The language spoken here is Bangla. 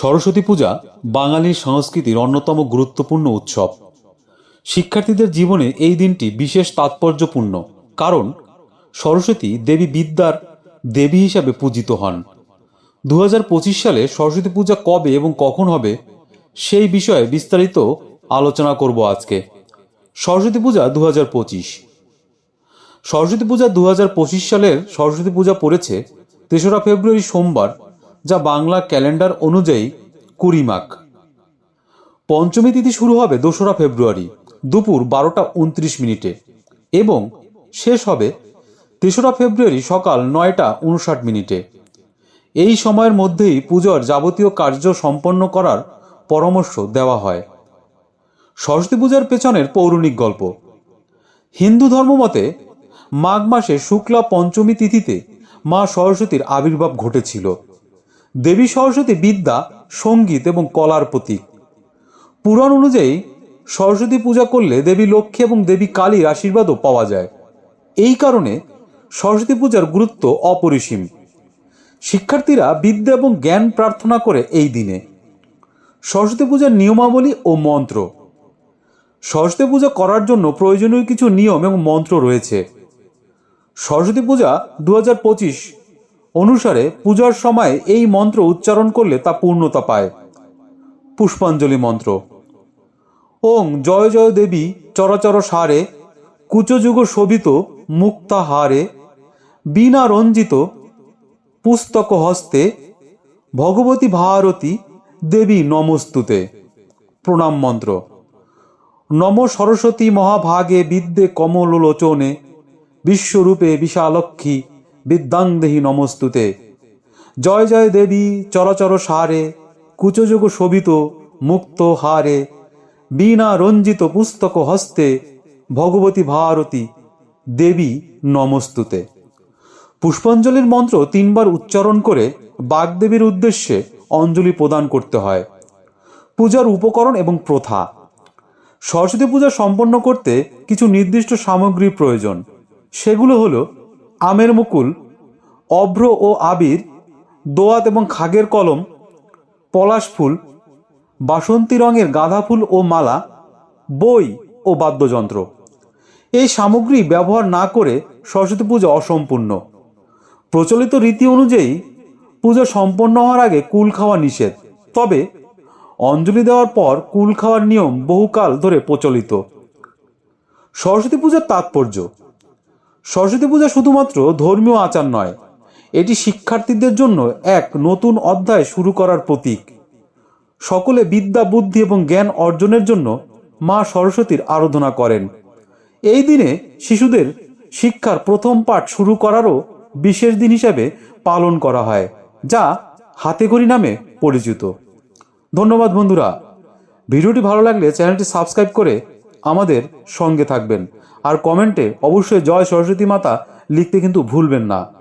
সরস্বতী পূজা বাঙালির সংস্কৃতির অন্যতম গুরুত্বপূর্ণ উৎসব। শিক্ষার্থীদের জীবনে এই দিনটি বিশেষ তাৎপর্যপূর্ণ, কারণ সরস্বতী দেবী বিদ্যার দেবী হিসাবে পূজিত হন। দু হাজার পঁচিশ সালে সরস্বতী পূজা কবে এবং কখন হবে, সেই বিষয়ে বিস্তারিত আলোচনা করব আজকে। সরস্বতী পূজা দু হাজার পঁচিশ। সরস্বতী পূজা দু হাজার পঁচিশ সালের সরস্বতী পূজা পড়েছে তেসরা ফেব্রুয়ারি সোমবার যা বাংলা ক্যালেন্ডার অনুযায়ী কুড়ি মাঘ। পঞ্চমী তিথি শুরু হবে দোসরা ফেব্রুয়ারি, দুপুর বারোটা উনত্রিশ মিনিটে এবং শেষ হবে তেসরা ফেব্রুয়ারি সকাল নয়টা উনষাট মিনিটে। এই সময়ের মধ্যেই পুজোর যাবতীয় কার্য সম্পন্ন করার পরামর্শ দেওয়া হয়। সরস্বতী পূজার পেছনের পৌরাণিক গল্প। হিন্দু ধর্মমতে মাঘ মাসে শুক্লা পঞ্চমী তিথিতে মা সরস্বতীর আবির্ভাব ঘটেছিল। দেবী সরস্বতী বিদ্যা, সংগীত এবং কলার প্রতীক। পুরাণ অনুযায়ী, সরস্বতী পূজা করলে দেবী লক্ষ্মী এবং দেবী কালীর আশীর্বাদও পাওয়া যায়। এই কারণে সরস্বতী পূজার গুরুত্ব অপরিসীম। শিক্ষার্থীরা বিদ্যা এবং জ্ঞান প্রার্থনা করে এই দিনে। সরস্বতী পূজার নিয়মাবলী ও মন্ত্র। সরস্বতী পূজা করার জন্য প্রয়োজনীয় কিছু নিয়ম এবং মন্ত্র রয়েছে। সরস্বতী পূজা দু হাজার পঁচিশ অনুসারে পূজার সময় এই মন্ত্র উচ্চারণ করলে তা পূর্ণতা পায়। পুষ্পাঞ্জলি মন্ত্র। ওং জয় জয় দেবী চরাচর সারে, কুচযুগ শোভিত মুক্তা হারে, বীণা রঞ্জিত পুস্তক হস্তে, ভগবতী ভারতী দেবী নমস্তুতে। প্রণাম মন্ত্র। নম সরস্বতী মহাভাগে বিদ্যে কমলোচনে বিশ্বরূপে বিশালক্ষী বিদ্যাংদেহী নমস্তুতে। জয় জয় দেবী, চরচর সারে, কুচযোগ শোভিত, মুক্ত হারে, বীণা রঞ্জিত পুস্তক হস্তে, ভগবতী ভারতী, দেবী নমস্তুতে। পুষ্পাঞ্জলির মন্ত্র তিনবার উচ্চারণ করে বাগদেবীর উদ্দেশ্যে অঞ্জলি প্রদান করতে হয়। পূজার উপকরণ এবং প্রথা। সরস্বতী পূজা সম্পন্ন করতে কিছু নির্দিষ্ট সামগ্রী প্রয়োজন। সেগুলো হলো আমের মুকুল, অভ্র ও আবির, দোয়াত এবং খাগের কলম, পলাশ ফুল, বাসন্তী রঙের গাঁদা ফুল ও মালা, বই ও বাদ্যযন্ত্র। এই সামগ্রী ব্যবহার না করে সরস্বতী পূজা অসম্পূর্ণ। প্রচলিত রীতি অনুযায়ী, পুজো সম্পন্ন হওয়ার আগে কুল খাওয়া নিষেধ। তবে, অঞ্জলি দেওয়ার পর কুল খাওয়ার নিয়ম বহুকাল ধরে প্রচলিত। সরস্বতী পূজার তাৎপর্য সরস্বতী পূজা শুধুমাত্র ধর্মীয় আচার নয়, এটি শিক্ষার্থীদের জন্য এক নতুন অধ্যায় শুরু করার প্রতীক। সকলে বিদ্যা, বুদ্ধি এবং জ্ঞান অর্জনের জন্য মা সরস্বতীর আরাধনা করেন। এই দিনে শিশুদের শিক্ষার প্রথম পাঠ শুরু করারও বিশেষ দিন হিসাবে পালন করা হয়, যা হাতেখড়ি নামে পরিচিত। ধন্যবাদ বন্ধুরা। ভিডিওটি ভালো লাগলে চ্যানেলটি সাবস্ক্রাইব করে আমাদের সঙ্গে থাকবেন। আর কমেন্টে অবশ্যই জয় সরস্বতী মাতা লিখতে কিন্তু ভুলবেন না।